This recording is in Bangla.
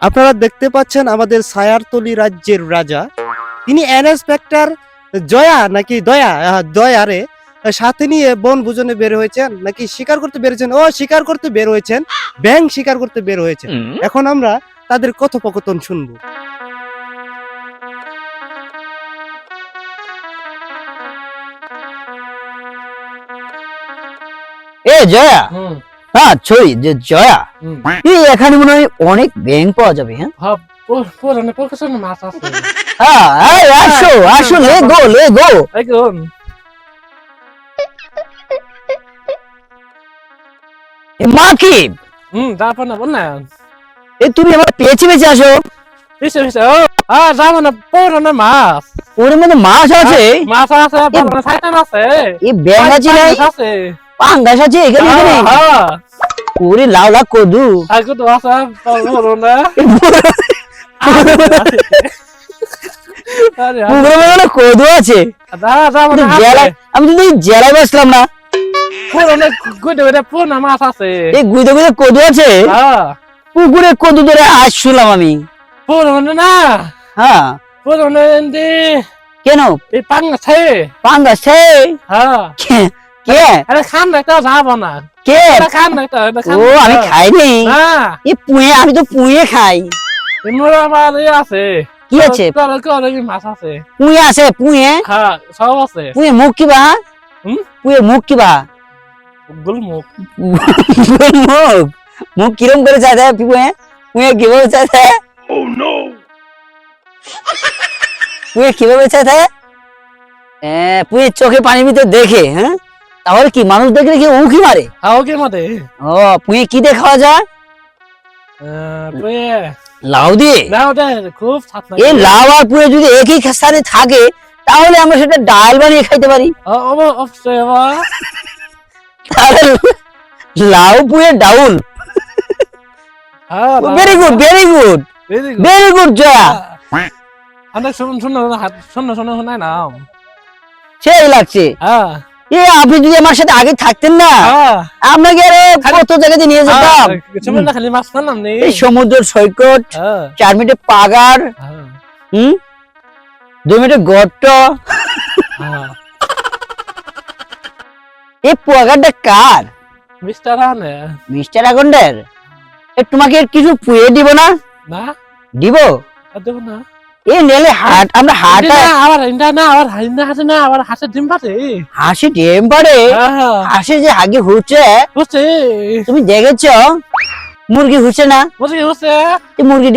আপনারা দেখতে পাচ্ছেন আমাদের সায়ারতলি রাজ্যের রাজা। তিনি ইন্সপেক্টর জয়া নাকি দয়া আহ, দয়ারে সাথে নিয়ে বন ভোজনে বের হয়েছেন নাকি শিকার করতে বের হয়েছেন ও শিকার করতে বের হয়েছেন। ব্যাং শিকার করতে বের হয়েছেন। এখন আমরা তাদের কথোপকথন শুনব। এ জয়া! হ্যাঁ ছই যে জয়া এই এখানে মনে হয় অনেক ব্যাংক পাওয়া যাবে হ্যাঁ? হ্যাঁ মাছ আছে। হ্যাঁ এই আসো আসো লে গো লে গো মাকিব হুম যাব না বল না। এ তুমি আমার পেয়েছে বেঁচে আসো। পিছে পিছে ও হ্যাঁ যাব না পুরানো মাছ। ওর মধ্যে মাছ আছে। মাছ আছে সাইটান আছে। এই ব্যাং আছে আছে। পাঙ্গাস আছে এখানে এখানে? হ্যাঁ। ওরে লাউ লাউ কদু। আগে তো আছে? বড় না। আরে পুকুরের মধ্যে কদু আছে। দা যাব কিন্তু না জেলায় আমি তো দেখি জেলায় বসলাম না। পুরানো গুডে গুডে পুরানো মাছ আছে। এই গুইদে গুইদে কদু আছে? হ্যাঁ। পুকুরে কদু ধরে আজ শুনলাম আমি পুরানো না। হ্যাঁ। পুরানো এন্দি কেন? এই পাঙ্গাছে পাঙ্গাস ছে হ্যাঁ। কে? কে আরে খান না তো যাব না। কে? খান না ও আমি তো। খাইনি না। এই পুয়ে আমি তো পুয়ে খাই। মোর আবার এ আছে। কি আছে? কি মাছ আছে। পুয়ে আছে পুয়ে? হ্যাঁ সব আছে। পুয়ে মুখ কিবা হুম? পুয়ে মুখ কিবা গুলমুখ। মুখ মুখ কিরম করে চাইতে পুয়ে? পুয়ে কীভাবে চাইতে পুয়ে কীভাবে চাইতে পুয়ে চোখে পানি ভিতরে দেখে হ্যাঁ? তাহলে কি মানুষ দেখলে কি উঁকি মারে? হাও কে মতে ও পুয়ে কি দিয়ে খাওয়া যায়? তুই লাউ দিয়ে? ওটা খুব এই লাউ আর পুয়ে যদি একই স্থানে থাকে তাহলে আমরা সেটা ডাল বানিয়ে খাইতে পারি। অবশ্যই বাবা তাহলে লাউ পুয়ে ডাউল। হ্যাঁ very good very good very good Jaya. অনেক শুন শুন শুন শুন শুন না সেই লাগছে। হ্যাঁ। এ আপনি যদি আমার সাথে আগে থাকতেন না হ্যাঁ। আপনাকে আরে কত জায়গাতে নিয়ে যেতাম। পালাম নি। এই সমুদ্র সৈকত হ্যাঁ। চার মিনিটে পাগার হ্যাঁ। হুম? দু মিনিটে গর্ত। হ্যাঁ। এই পাগারটা কার? মিস্টার আনে মিস্টার আগন্ডের তোমাকে কিছু পুয়ে দিব না? দিব না। এই নেলে হাট আমরা হাটা আবার ইন্ডা না আবার না আবার ডিম হাসি ডিম পারে হ্যাঁ হাসি যে তুমি দেখেছ? মুরগি হুচ্ছে না? মুরগি